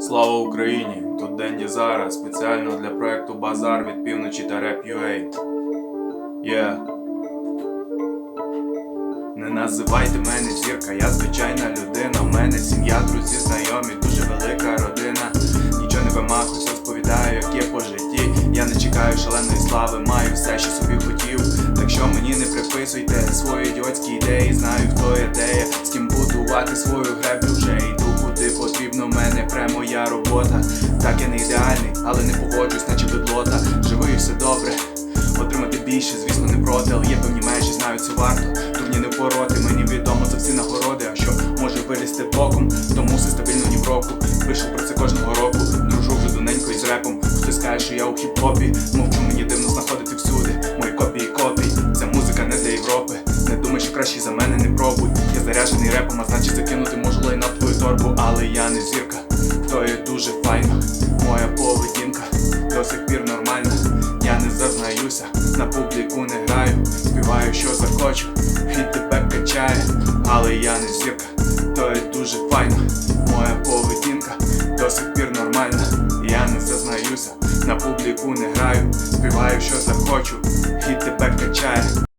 Слава Україні! Тут Денді зараз спеціально для проекту Базар від півночі та Rap.ua. Yeah. Не називайте мене зірка, я звичайна людина. У мене сім'я, друзі, знайомі, дуже велика родина. Нічого не вимахуюсь, розповідаю, як є по житті. Я не чекаю шаленої слави, маю все, що собі хотів. Так що мені не приписуйте свої ідіотські ідеї. Знаю, хто я, робота. Так я не ідеальний, але не погоджусь, наче бедлота. Живий і все добре. Отримати більше, звісно, не проти, але є певні межі, знаю, це варто. Дурні не пороти, мені відомо за всі нагороди. А що може вилізти боком, то мусить стабільно ні в року. Пишу про це кожного року. Дружу вже доненько із репом. Хтось каже, що я у хіп-хопі. Мовчу, мені дивно знаходити всюди. Мої копії копій. Ця музика не для Європи. Не думай, що краще за мене не пробуй. Я заряджений репом, а значить закинути можу лайна в твою торбу, але я не зірка. То є дуже файно. Моя поведінка до сих пір нормальна. Я не зазнаюся, на публіку не граю, співаю, що захочу, хід тебе качає, але я не зірка, то є дуже файно. Моя поведінка до сих пір нормальна. Я не зазнаюся, на публіку не граю, співаю, що захочу.